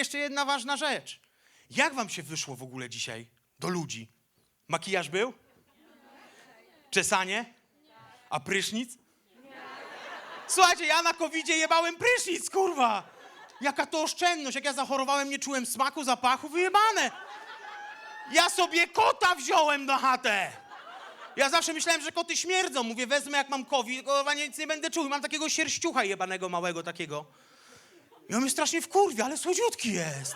jeszcze jedna ważna rzecz. Jak wam się wyszło w ogóle dzisiaj do ludzi? Makijaż był? Czesanie? A prysznic? Słuchajcie, ja na covidzie jebałem prysznic, kurwa! Jaka to oszczędność, jak ja zachorowałem, nie czułem smaku, zapachu, wyjebane! Ja sobie kota wziąłem na chatę! Ja zawsze myślałem, że koty śmierdzą. Mówię, wezmę jak mam COVID, kurwa nic nie będę czuł. Mam takiego sierściucha jebanego małego takiego. I on mnie strasznie wkurwia, ale słodziutki jest.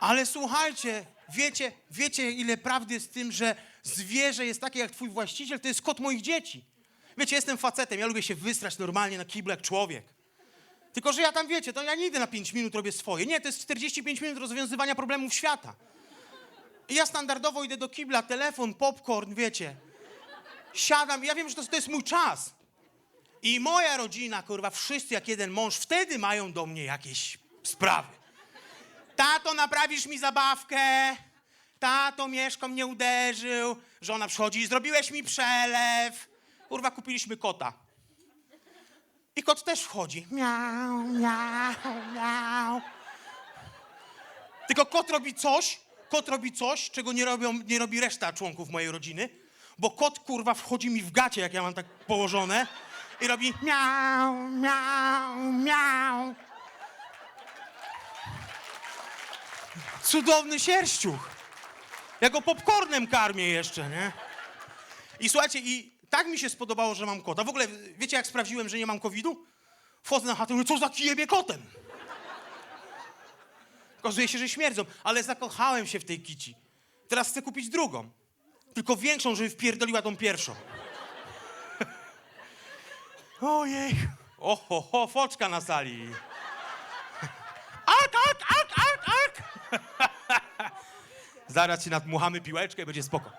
Ale słuchajcie, wiecie, wiecie ile prawdy jest w tym, że zwierzę jest takie jak twój właściciel, to jest kot moich dzieci. Wiecie, jestem facetem, ja lubię się wystrać normalnie na kiblu jak człowiek. Tylko, że ja tam, wiecie, to ja nie idę na 5 minut, robię swoje. Nie, to jest 45 minut rozwiązywania problemów świata. I ja standardowo idę do kibla, telefon, popcorn, wiecie. Siadam, ja wiem, że to, to jest mój czas. I moja rodzina, kurwa, wszyscy jak jeden mąż, wtedy mają do mnie jakieś sprawy. Tato, naprawisz mi zabawkę. Tato, Mieszko mnie uderzył. Żona przychodzi, zrobiłeś mi przelew. Kurwa, kupiliśmy kota. I kot też wchodzi. Miau, miau, miau. Tylko kot robi coś, kot robi coś, czego nie, robią, nie robi reszta członków mojej rodziny, bo kot, kurwa, wchodzi mi w gacie, jak ja mam tak położone i robi miau, miau, miau. Cudowny sierściuch. Ja go popcornem karmię jeszcze, nie? I słuchajcie, i tak mi się spodobało, że mam kota. W ogóle, wiecie jak sprawdziłem, że nie mam COVID-u? Wchodzę na chatę i co za kijebie kotem? Okazuje się, że śmierdzą, ale zakochałem się w tej kici. Teraz chcę kupić drugą. Tylko większą, żeby wpierdoliła tą pierwszą. Ojej. Oho, ho, foczka na sali. Ak, ak, ak, ak, ak. Zaraz ci nadmuchamy piłeczkę i będzie spoko.